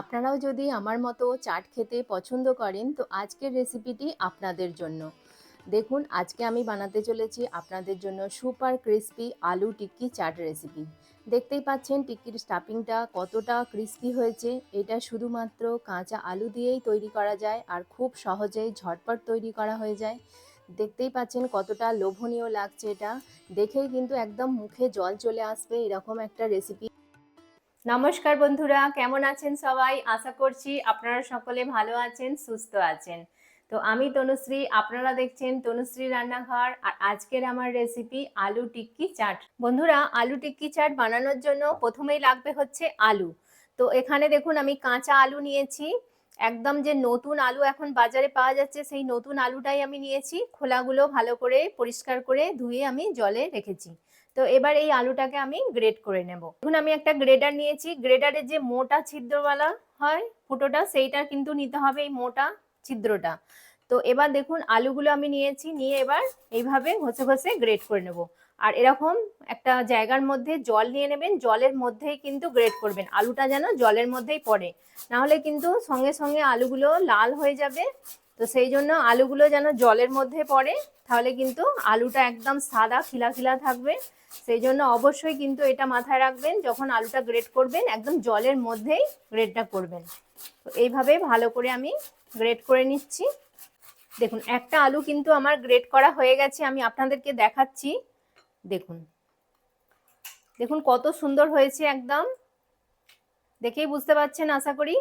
আপনারাও যদি আমার মতো চাট খেতে পছন্দ করেন, তো আজকের রেসিপিটি আপনাদের জন্য। দেখুন, আজকে আমি বানাতে চলেছি আপনাদের জন্য সুপার ক্রিস্পি আলু টিক্কি চাট রেসিপি দেখতেই পাচ্ছেন টিক্কির স্টাফিংটা কতটা ক্রিস্পি হয়েছে। এটা শুধুমাত্র কাঁচা আলু দিয়েই তৈরি করা যায় আর খুব সহজেই ঝটপট তৈরি করা হয়ে যায়। দেখতেই পাচ্ছেন কতটা লোভনীয় লাগছে এটা। দেখেই কিন্তু একদম মুখে জল চলে আসবে এরকম একটা রেসিপি নমস্কার বন্ধুরা, কেমন আছেন সবাই? আশা করছি আপনারা সকলে ভালো আছেন, সুস্থ আছেন। তো আমি তনুশ্রী, আপনারা দেখছেন তনুশ্রী রান্নাঘর আর আজকের আমার রেসিপি আলু টিক্কি চাট। বন্ধুরা, আলু টিক্কি চাট বানানোর জন্য প্রথমেই লাগবে হচ্ছে আলু। তো এখানে দেখুন, আমি কাঁচা আলু নিয়েছি। একদম যে নতুন আলু এখন বাজারে পাওয়া যাচ্ছে, সেই নতুন আলুটাই আমি নিয়েছি। খোলাগুলো ভালো করে পরিষ্কার করে ধুয়ে আমি জলে রেখেছি। তো এবার এই আলুটাকে আমি গ্রেড করে নেব। এখন আমি একটা গ্রেডার নিয়েছি গ্রেডারের যে মোটা ছিদ্রওয়ালা হয় ফুটোটা, সেইটা কিন্তু নিতে হবে এই মোটা ছিদ্রটা। তো এবার দেখুন, আলুগুলো আমি নিয়েছি, নিয়ে এবার এইভাবে ঘষে ঘষে গ্রেড করে নেব। আর এরকম একটা জায়গার মধ্যে জল নিয়ে নেবেন, জলের মধ্যেই কিন্তু গ্রেড করবেন। আলুটা যেন জলের মধ্যেই পড়ে, নাহলে কিন্তু সঙ্গে সঙ্গে আলুগুলো লাল হয়ে যাবে তো সেই জন্য আলুগুলো যেন জলের মধ্যে পড়ে, তাহলে কিন্তু আলুটা একদম সাদা খিলা খিলা থাকবে। সেই জন্য অবশ্যই কিন্তু এটা মাথায় রাখবেন, যখন আলুটা গ্রেড করবেন, একদম জলের মধ্যেই গ্রেডটা করবেন। তো এইভাবে ভালো করে আমি গ্রেড করে নিচ্ছি। দেখুন, একটা আলু কিন্তু আমার গ্রেড করা হয়ে গেছে, আমি আপনাদেরকে দেখাচ্ছি। দেখুন। দেখুন কত সুন্দর হয়েছে একদম। দেখেই বুঝতে পারছেন, আশা করি?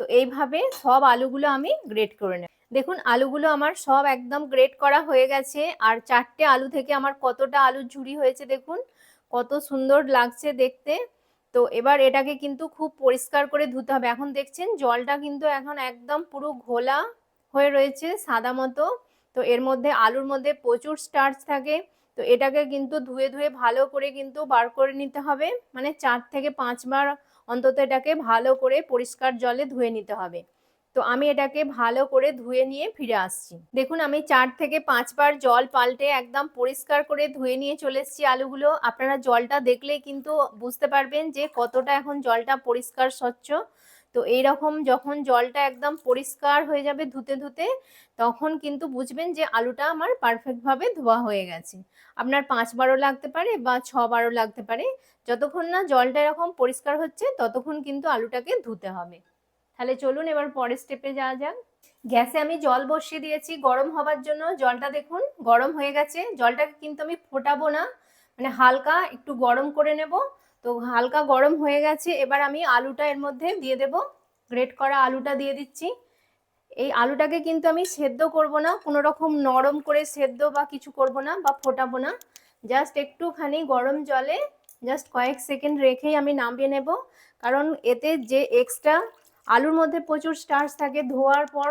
তো এইভাবে সব আলুগুলো আমি গ্রেড করে নেব। দেখুন, আলুগুলো আমার সব একদম গ্রেট করা হয়ে গেছে। আর চারটে আলু থেকে আমার কতটা আলু ঝুড়ি হয়েছে দেখুন, কত সুন্দর লাগছে দেখতে। তো এবার এটাকে কিন্তু খুব পরিষ্কার করে ধুতে হবে। এখন দেখছেন, জলটা কিন্তু এখন একদম পুরো ঘোলা হয়ে রয়েছে সাদা মতো। তো এর মধ্যে, আলুর মধ্যে প্রচুর স্টার্চ থাকে। তো এটাকে কিন্তু ধুয়ে ধুয়ে ভালো করে কিন্তু বার করে নিতে হবে। মানে চার থেকে পাঁচবার অন্তত এটাকে ভালো করে পরিষ্কার জলে ধুয়ে নিতে হবে। তো আমি এটাকে ভালো করে ধুয়ে নিয়ে ফিরে আসছি। দেখুন, আমি চার থেকে পাঁচবার জল পাল্টে একদম পরিষ্কার করে ধুয়ে নিয়ে চলে এসেছি আলুগুলো। আপনারা জলটা দেখলেই কিন্তু বুঝতে পারবেন যে কতটা এখন জলটা পরিষ্কার, স্বচ্ছ। তো এই রকম যখন জলটা একদম পরিষ্কার হয়ে যাবে ধুতে ধুতে, তখন কিন্তু বুঝবেন যে আলুটা আমার পারফেক্টভাবে ধোয়া হয়ে গেছে। আপনার পাঁচবারও লাগতে পারে বা ছবারও লাগতে পারে। যতক্ষণ না জলটা এরকম পরিষ্কার হচ্ছে, ততক্ষণ কিন্তু আলুটাকে ধুতে হবে। তাহলে চলুন এবার পরের স্টেপে যাওয়া যাক। গ্যাসে আমি জল বসিয়ে দিয়েছি, গরম হবার জন্য। জলটা দেখুন, গরম হয়ে গেছে। জলটাকে কিন্তু আমি ফোটাবো না। মানে হালকা একটু গরম করে নেব। তো হালকা গরম হয়ে গেছে, এবার আমি আলুটা এর মধ্যে দিয়ে দেব। গ্রেট করা আলুটা দিয়ে দিচ্ছি। এই আলুটাকে কিন্তু আমি সেদ্ধ করব না। কোনো রকম নরম করে সেদ্ধ বা কিছু করব না বা ফোটাবো না। জাস্ট একটুখানি গরম জলে জাস্ট কয়েক সেকেন্ড রেখেই আমি নামিয়ে নেব। কারণ এতে যে এক্সট্রা আলুর মধ্যে প্রচুর স্টার্চ থাকে, ধোয়ার পর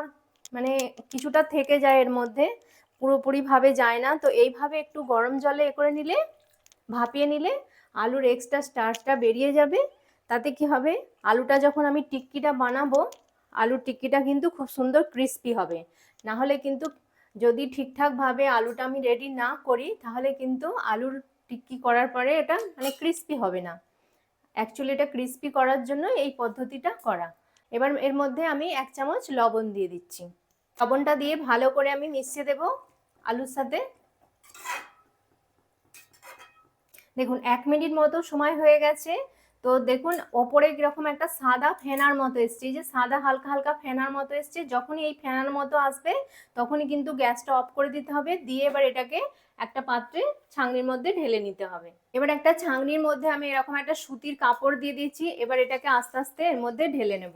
মানে কিছুটা থেকে যায় এর মধ্যে, পুরোপুরিভাবে যায় না। তো এইভাবে একটু গরম জলে এ করে নিলে, ভাপিয়ে নিলে আলুর এক্সট্রা স্টার্চটা বেরিয়ে যাবে। তাতে কি হবে? আলুটা যখন আমি টিক্কিটা বানাবো, আলুর টিক্কিটা কিন্তু খুব সুন্দর ক্রিস্পি হবে। না হলে কিন্তু যদি ঠিকঠাকভাবে আলুটা আমি রেডি না করি, তাহলে কিন্তু আলুর টিক্কি করার পরে এটা মানে ক্রিস্পি হবে না। অ্যাকচুয়ালি এটা ক্রিস্পি করার জন্য এই পদ্ধতিটা করা। এবার এর মধ্যে আমি এক চামচ লবণ দিয়ে দিচ্ছি। লবণটা দিয়ে ভালো করে আমি মিশিয়ে দেব আলুর সাথে। দেখুন, এক মিনিট মতো সময় হয়ে গেছে। তো দেখুন, ওপরে কীরকম একটা সাদা ফেনার মতো এসছে। যে সাদা, হালকা হালকা ফেনার মতো এসছে। যখনই এই ফেনার মতো আসবে, তখনই কিন্তু গ্যাসটা অফ করে দিতে হবে। দিয়ে এবার এটাকে একটা পাত্রে ছাঁকনির মধ্যে ঢেলে নিতে হবে। এবার একটা ছাঁকনির মধ্যে আমি এরকম একটা সুতির কাপড় দিয়ে দিয়েছি। এবার এটাকে আস্তে আস্তে এর মধ্যে ঢেলে নেব।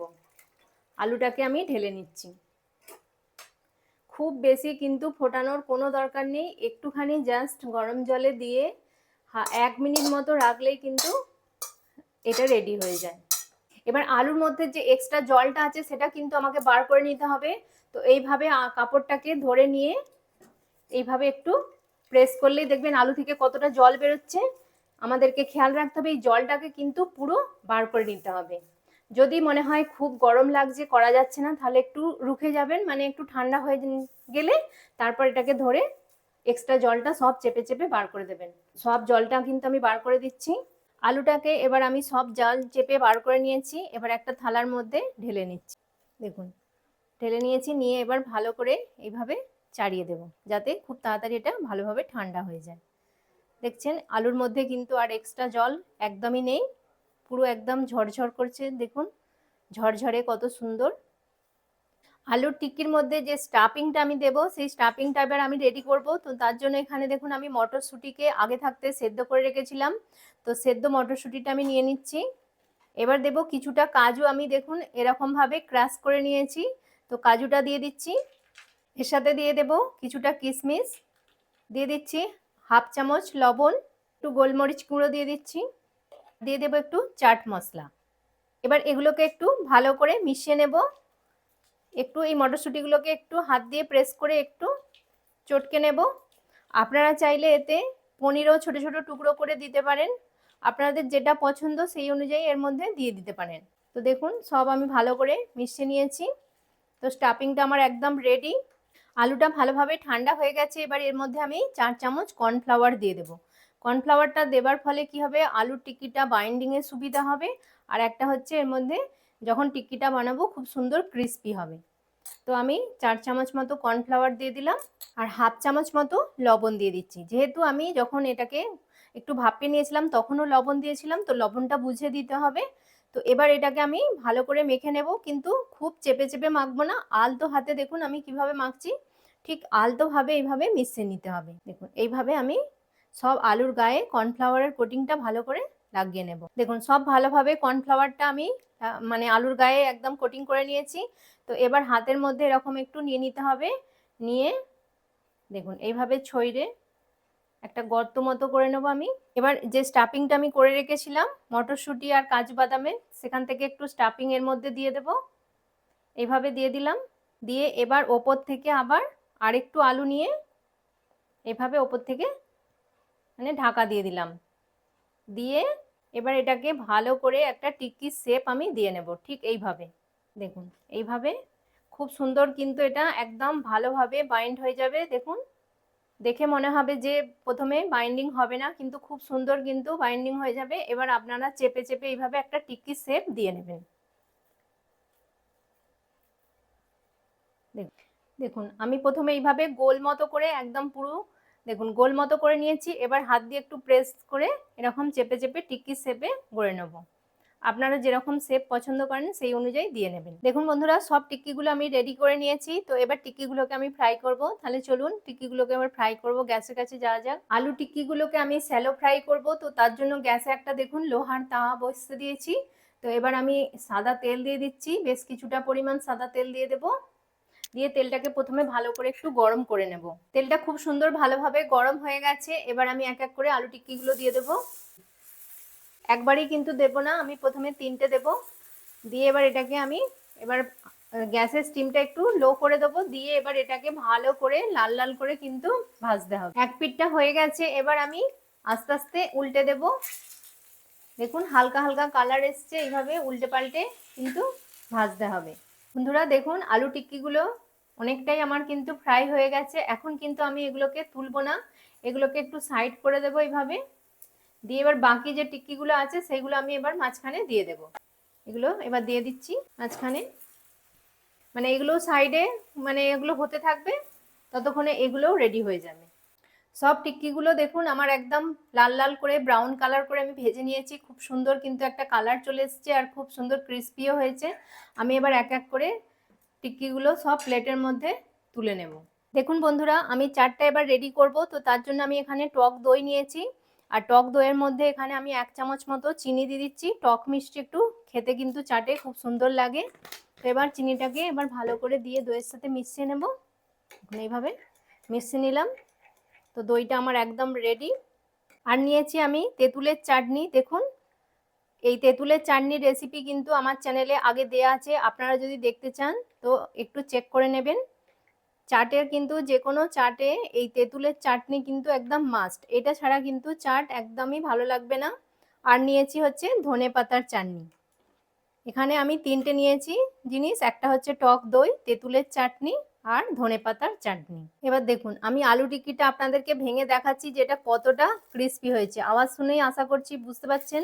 আলুটাকে আমি ঢেলে নিচ্ছি। খুব বেশি কিন্তু ফোটানোর কোনো দরকার নেই, একটুখানি জাস্ট গরম জলে দিয়ে এক মিনিট মতো রাখলেই কিন্তু এটা রেডি হয়ে যায়। এবার আলুর মধ্যে যে এক্সট্রা জলটা আছে সেটা কিন্তু আমাকে বার করে নিতে হবে। তো এইভাবে কাপড়টাকে ধরে নিয়ে এইভাবে একটু প্রেস করলেই দেখবেন আলু থেকে কতটা জল বেরোচ্ছে। আমাদেরকে খেয়াল রাখতে হবে, এই জলটাকে কিন্তু পুরো বার করে নিতে হবে। যদি মনে হয় খুব গরম লাগছে, করা যাচ্ছে না, তাহলে একটু রুখে যাবেন মানে একটু ঠান্ডা হয়ে গেলে তারপর এটাকে ধরে এক্সট্রা জলটা সব চেপে চেপে বার করে দেবেন। সব জলটা কিন্তু আমি বার করে দিচ্ছি। আলুটাকে এবার আমি সব জল চেপে বার করে নিয়েছি, এবার একটা থালার মধ্যে ঢেলে নিচ্ছি। দেখুন, ঢেলে নিয়েছি, নিয়ে এবার ভালো করে এইভাবে চাড়িয়ে দেব, যাতে খুব তাড়াতাড়ি এটা ভালোভাবে ঠান্ডা হয়ে যায়। দেখছেন, আলুর মধ্যে কিন্তু আর এক্সট্রা জল একদমই নেই। পুরো একদম ঝরঝর করছে, দেখুন, ঝরঝরে কত সুন্দর। আলুর টিক্কির মধ্যে যে স্টাফিংটা আমি দেবো, সেই স্টাফিংটা এবার আমি রেডি করব। তো তার জন্য এখানে দেখুন, আমি মটরশুঁটিকে আগে থাকতে সেদ্ধ করে রেখেছিলাম। তো সেদ্ধ মটরশুঁটিটা আমি নিয়ে নিচ্ছি। এবার দেব কিছুটা কাজু, আমি দেখুন, এরকমভাবে ক্রাশ করে নিয়েছি। তো কাজুটা দিয়ে দিচ্ছি। এর সাথে দিয়ে দেব কিছুটা কিশমিশ দিয়ে দিচ্ছি হাফ চামচ লবণ, একটু গোলমরিচ গুঁড়ো দিয়ে দিচ্ছি। দিয়ে দেবো একটু চাট মশলা। এবার এগুলোকে একটু ভালো করে মিশিয়ে নেব। একটু এই মটরশুঁটিগুলোকে একটু হাত দিয়ে প্রেস করে একটু চটকে নেব। আপনারা চাইলে এতে পনিরও ছোট ছোট টুকরো করে দিতে পারেন। আপনাদের যেটা পছন্দ সেই অনুযায়ী এর মধ্যে দিয়ে দিতে পারেন। তো দেখুন, সব আমি ভালো করে মিশিয়ে নিয়েছি। তো স্টাফিংটা আমার একদম রেডি আলুটা ভালোভাবে ঠান্ডা হয়ে গেছে, এবার এর মধ্যে আমি চার চামচ কর্নফ্লাওয়ার দিয়ে দেবো। কর্নফ্লাওয়ারটা দেবার ফলে কি হবে? আলুর টিক্কিটা বাইন্ডিংয়ে সুবিধা হবে। আর একটা হচ্ছে এর মধ্যে যখন টিক্কিটা বানাবো খুব সুন্দর ক্রিস্পি হবে। তো আমি চার চামচ মতো কর্নফ্লাওয়ার দিয়ে দিলাম। আর হাফ চামচ মতো লবণ দিয়ে দিচ্ছি। যেহেতু আমি যখন এটাকে একটু ভাপিয়ে নিয়েছিলাম, তখনও লবণ দিয়েছিলাম। তো লবণটা বুঝে দিতে হবে। তো এবার এটাকে আমি ভালো করে মেখে নেব। কিন্তু খুব চেপে চেপে মাখবো না। আলতো হাতে দেখুন আমি কীভাবে মাখছি। ঠিক আলতোভাবে এইভাবে মিশিয়ে নিতে হবে। দেখুন, এইভাবে আমি সব আলুর গায়ে কর্নফ্লাওয়ারের কোটিংটা ভালো করে লাগিয়ে নেব। দেখুন, সব ভালোভাবে কর্নফ্লাওয়ারটা আমি মানে আলুর গায়ে একদম কোটিং করে নিয়েছি। তো এবার হাতের মধ্যে এরকম একটু নিয়ে নিতে হবে। নিয়ে দেখুন, এইভাবে ছইরে একটা গর্ত মতো করে নেব আমি। এবার যে স্টাফিংটা আমি করে রেখেছিলাম, মটরশুঁটি আর কাজু বাদামের সেখান থেকে একটু স্টাফিং এর মধ্যে দিয়ে দেব। এইভাবে দিয়ে দিলাম। দিয়ে এবার ওপর থেকে আবার আরেকটু আলু নিয়ে, এভাবে ওপর থেকে মানে ঢাকা দিয়ে দিলাম। দিয়ে এবার এটাকে ভালো করে একটা টিক্কির শেপ আমি দিয়ে নেব, ঠিক এইভাবে। দেখুন, এইভাবে খুব সুন্দর কিন্তু এটা একদম ভালোভাবে বাইন্ড হয়ে যাবে, দেখুন। দেখে মনে হবে যে প্রথমে বাইন্ডিং হবে না, কিন্তু খুব সুন্দর কিন্তু বাইন্ডিং হয়ে যাবে। এবার আপনারা চেপে চেপে এইভাবে একটা টিক্কি শেপ দিয়ে নেবেন। দেখুন, আমি প্রথমে এইভাবে গোল মতো করে একদম পুরো দেখুন, গোল মতো করে নিয়েছি। এবার হাত দিয়ে একটু প্রেস করে এরকম চেপে চেপে টিক্কি শেপে গড়ে নেব। আপনারা যেরকম শেপ পছন্দ করেন সেই অনুযায়ী দিয়ে নেবেন। দেখুন বন্ধুরা, সব টিক্কিগুলো আমি রেডি করে নিয়েছি। তো এবার টিক্কিগুলোকে আমি ফ্রাই করব। তাহলে চলুন টিক্কিগুলোকে এবার ফ্রাই করব। গ্যাসের কাছে যাওয়া যাক। আলু টিক্কিগুলোকে আমি স্যালো ফ্রাই করব। তো তার জন্য গ্যাসে একটা দেখুন, লোহার তাওয়া বসতে দিয়েছি। তো এবার আমি সাদা তেল দিয়ে দিচ্ছি। বেশ কিছুটা পরিমাণ সাদা তেল দিয়ে দেবো। দিয়ে তেলটাকে প্রথমে ভালো করে একটু গরম করে নেব। তেলটা খুব সুন্দর ভালোভাবে গরম হয়ে গেছে, এবার আমি এক এক করে আলু টিক্কিগুলো দিয়ে দেবো। একবারই কিন্তু দেব না, আমি প্রথমে তিনটে দেব। দিয়ে এবার এটাকে আমি এবার গ্যাসের স্টিমটা একটু লো করে দেবো, দিয়ে এবার এটাকে ভালো করে লাল লাল করে কিন্তু ভাজতে হবে। এক পিঠটা হয়ে গেছে, এবার আমি আস্তে আস্তে উল্টে দেব। দেখুন হালকা হালকা কালার এসছে, এইভাবে উল্টে পাল্টে কিন্তু ভাজতে হবে। বন্ধুরা দেখুন আলু টিক্কিগুলো অনেকটাই আমার কিন্তু ফ্রাই হয়ে গেছে। এখন কিন্তু আমি এগুলোকে তুলবো না। এগুলোকে একটু সাইড করে দেবো এইভাবে। দিয়ে এবার বাকি যে টিক্কিগুলো আছে সেগুলো আমি এবার মাঝখানে দিয়ে দেব। এগুলো এবার দিয়ে দিচ্ছি মাঝখানে। মানে এগুলো সাইডে মানে এগুলো হতে থাকবে, ততক্ষণে এগুলোও রেডি হয়ে যাবে। সব টিক্কিগুলো দেখুন, আমার একদম লাল লাল করে ব্রাউন কালার করে আমি ভেজে নিয়েছি। খুব সুন্দর কিন্তু একটা কালার চলে এসছে আর খুব সুন্দর ক্রিস্পিও হয়েছে। আমি এবার এক এক করে টিক্কিগুলো সব প্লেটের মধ্যে তুলে নেব। দেখুন বন্ধুরা, আমি চারটা এবার রেডি করব, তো তার জন্য আমি এখানে টক দই নিয়েছি। আর টক দইয়ের মধ্যে এখানে আমি এক চামচ মতো চিনি দিয়ে দিচ্ছি। টক মিষ্টি একটু খেতে কিন্তু চাটে, খুব সুন্দর লাগে। তো এবার চিনিটাকে এবার ভালো করে দিয়ে দইয়ের সাথে মিশিয়ে নেব। এইভাবে মিশিয়ে নিলাম। তো দইটা আমার একদম রেডি আর নিয়েছি আমি তেঁতুলের চাটনি। দেখুন এই তেঁতুলের চাটনির রেসিপি কিন্তু আমার চ্যানেলে আগে দেয়া আছে, আপনারা যদি দেখতে চান, তো একটু চেক করে নেবেন। চাটের কিন্তু যে কোনো চাটে এই তেঁতুলের চাটনি কিন্তু একদম মাস্ট এটা ছাড়া কিন্তু চাট একদমই ভালো লাগবে না। আর নিয়েছি হচ্ছে ধনে পাতার চাটনি। এখানে আমি তিনটে নিয়েছি জিনিস, একটা হচ্ছে টক দই, তেঁতুলের চাটনি আর ধনে পাতার চাটনি। এবার দেখুন, আমি আলু টিকিটা আপনাদেরকে ভেঙে দেখাচ্ছি যে এটা কতটা ক্রিস্পি হয়েছে। আওয়াজ শুনেই আশা করছি বুঝতে পারছেন।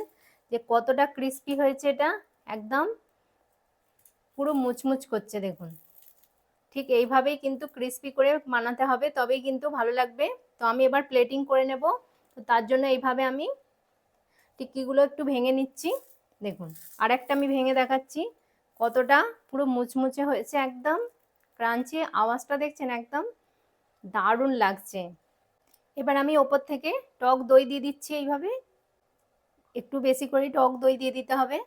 যে কতটা ক্রিস্পি হয়েছে এটা একদম পুরো মুচমুচ করছে দেখুন। ঠিক এইভাবেই কিন্তু ক্রিস্পি করে বানাতে হবে, তবেই কিন্তু ভালো লাগবে। তো আমি এবার প্লেটিং করে নেব। তো তার জন্য এইভাবে আমি টিক্কিগুলো একটু ভেঙে নিচ্ছি। দেখুন আর একটা আমি ভেঙে দেখাচ্ছি। কতটা পুরো মুচমুচে হয়েছে, একদম ক্রাঞ্চি আওয়াজটা দেখছেন, একদম দারুণ লাগছে। এবার আমি ওপর থেকে টক দই দিয়ে দিচ্ছি এইভাবে। একটু বেশি করে টক দই দিয়ে দিতে হবে।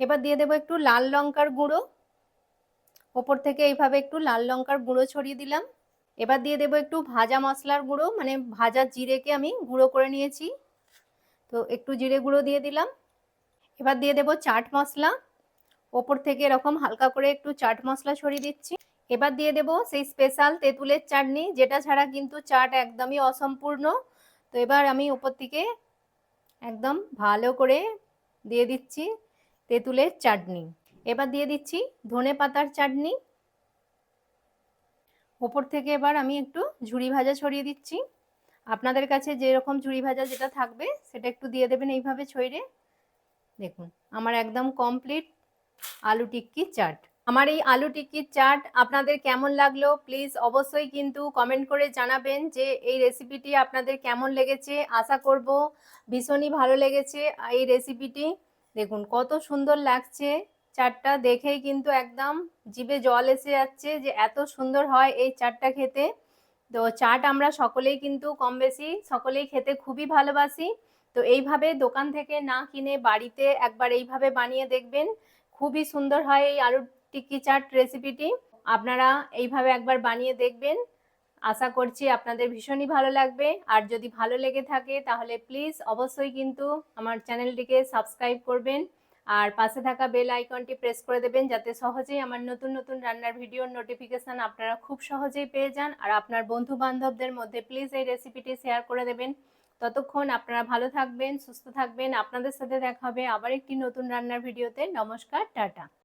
এবার দিয়ে দেবো একটু লাল লঙ্কার গুঁড়ো। ওপর থেকে এইভাবে একটু লাল লঙ্কার গুঁড়ো ছড়িয়ে দিলাম। এবার দিয়ে দেবো একটু ভাজা মশলার গুঁড়ো মানে ভাজা জিরেকে আমি গুঁড়ো করে নিয়েছি। তো একটু জিরে গুঁড়ো দিয়ে দিলাম। এবার দিয়ে দেবো চাট মশলা। ওপর থেকে এরকম হালকা করে একটু চাট মশলা ছড়িয়ে দিচ্ছি। এবার দিয়ে দেবো সেই স্পেশাল তেঁতুলের চাটনি, যেটা ছাড়া কিন্তু চাট একদমই অসম্পূর্ণ। তো এবার আমি ওপর থেকে একদম ভালো করে দিয়ে দিচ্ছি তেঁতুলের চাটনি। এবার দিয়ে দিচ্ছি ধনে পাতার চাটনি। ওপর থেকে এবার আমি একটু ঝুড়ি ভাজা ছড়িয়ে দিচ্ছি। আপনাদের কাছে যেরকম ঝুড়ি ভাজা যেটা থাকবে সেটা একটু দিয়ে দেবেন এইভাবে ছড়িয়ে দেখুন, আমার একদম কমপ্লিট আলু টিক্কি চাট। আমার এই আলু টিক্কির চাট আপনাদের কেমন লাগল? প্লিজ অবশ্যই কিন্তু কমেন্ট করে জানাবেন যে এই রেসিপিটি আপনাদের কেমন লেগেছে? আশা করব ভীষণই ভালো লেগেছে এই রেসিপিটি দেখুন, কত সুন্দর লাগছে চাটটা দেখেই কিন্তু একদম জিভে জল এসে যাচ্ছে যে এত সুন্দর হয় এই চাটটা খেতে। তো চাট আমরা সকলেই কিন্তু কম বেশি সকলেই খেতে খুবই ভালোবাসি। তো এইভাবে দোকান থেকে না কিনে বাড়িতে একবার এইভাবে বানিয়ে দেখবেন। খুবই সুন্দর হয় এই আলু টিক্কি চাট রেসিপিটি আপনারা এইভাবে একবার বানিয়ে দেখবেন। আশা করছি আপনাদের ভীষণই ভালো লাগবে। আর যদি ভালো লেগে থাকে তাহলে প্লিজ অবশ্যই কিন্তু আমার চ্যানেলটিকে সাবস্ক্রাইব করবেন। আর পাশে থাকা বেল আইকনটি প্রেস করে দেবেন যাতে সহজেই আমার নতুন নতুন রান্নার ভিডিওর নোটিফিকেশান আপনারা খুব সহজেই পেয়ে যান। আর আপনার বন্ধু বান্ধবদের মধ্যে প্লিজ এই রেসিপিটি শেয়ার করে দেবেন। ততক্ষণ আপনারা ভালো থাকবেন, সুস্থ থাকবেন। আপনাদের সাথে দেখা হবে আবার একটি নতুন রান্নার ভিডিওতে নমস্কার, টাটা।